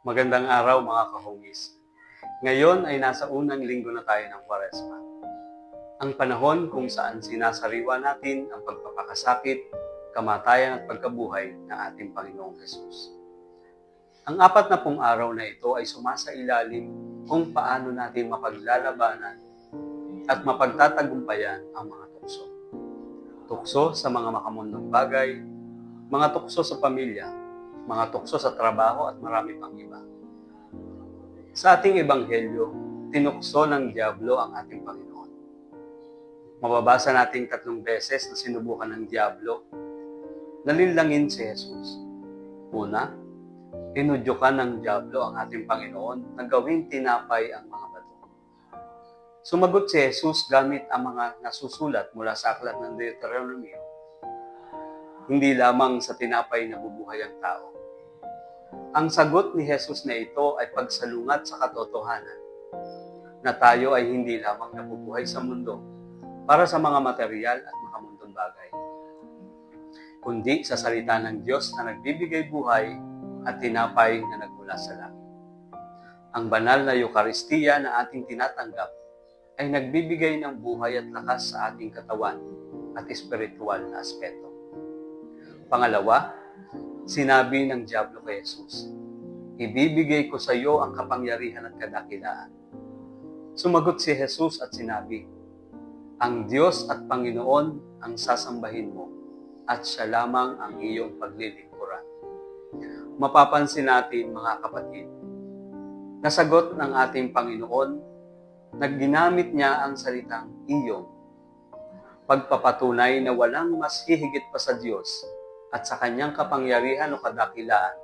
Magandang araw mga kahongis. Ngayon ay nasa unang linggo na tayo ng Kwaresma. Ang panahon kung saan sinasariwa natin ang pagpapakasakit, kamatayan at pagkabuhay ng ating Panginoong Hesus. Ang apat na pong araw na ito ay sumasailalim kung paano natin mapaglalabanan at mapagtatagumpayan ang mga tukso. Tukso sa mga makamundong bagay, mga tukso sa pamilya, mga tukso sa trabaho at marami pang iba. Sa ating ebanghelyo, tinukso ng Diablo ang ating Panginoon. Mababasa nating tatlong beses na sinubukan ng Diablo na linlangin si Jesus. Una, inudyukan ng Diablo ang ating Panginoon na gawing tinapay ang mga bato. Sumagot si Jesus gamit ang mga nasusulat mula sa aklat ng Deuteronomy hindi lamang sa tinapay na bubuhay ang tao. Ang sagot ni Jesus na ito ay pagsalungat sa katotohanan na tayo ay hindi lamang nabubuhay sa mundo para sa mga material at makamundong bagay, kundi sa salita ng Diyos na nagbibigay buhay at tinapay na nagmula sa langit. Ang banal na Eukaristiya na ating tinatanggap ay nagbibigay ng buhay at lakas sa ating katawan at espiritual na aspeto. Pangalawa, sinabi ng Diablo kay Jesus, Ibibigay ko sa iyo ang kapangyarihan at kadakilaan. Sumagot si Jesus at sinabi, Ang Diyos at Panginoon ang sasambahin mo at siya lamang ang iyong paglilingkuran. Mapapansin natin mga kapatid, nasagot ng ating Panginoon na ginamit niya ang salitang iyong pagpapatunay na walang mas hihigit pa sa Diyos at sa kanyang kapangyarihan o kadakilaan,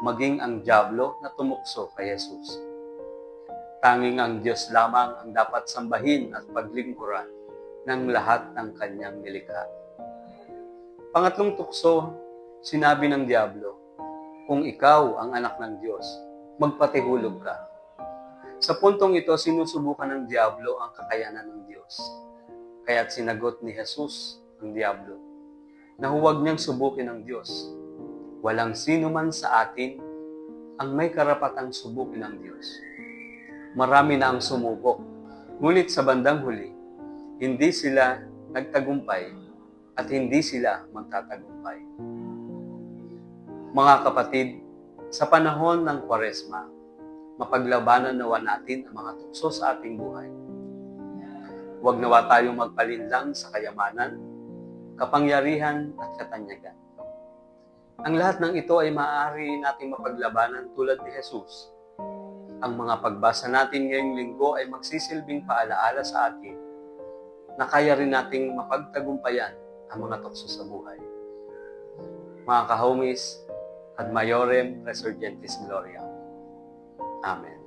maging ang Diablo na tumukso kay Jesus. Tanging ang Diyos lamang ang dapat sambahin at paglingkuran ng lahat ng kanyang nilikha. Pangatlong tukso, sinabi ng Diablo, kung ikaw ang anak ng Diyos, magpatihulog ka. Sa puntong ito, sinusubukan ng Diablo ang kakayanan ng Diyos. Kaya't sinagot ni Jesus ang Diablo, na huwag niyang subukin ng Diyos. Walang sino man sa atin ang may karapatang subukin ng Diyos. Marami na ang sumubok. Ngunit sa bandang huli, hindi sila nagtagumpay at hindi sila magtatagumpay. Mga kapatid, sa panahon ng Kwaresma, mapaglabanan nawa natin ang mga tukso sa ating buhay. Huwag nawa tayong magpalinlang sa kayamanan, kapangyarihan at katanyagan. Ang lahat ng ito ay maaari nating mapaglabanan tulad ni Jesus. Ang mga pagbasa natin ngayong linggo ay magsisilbing paalaala sa atin na kaya rin nating mapagtagumpayan ang mga tukso sa buhay. Mga kahomies, ad maiorem resurgentis gloria. Amen.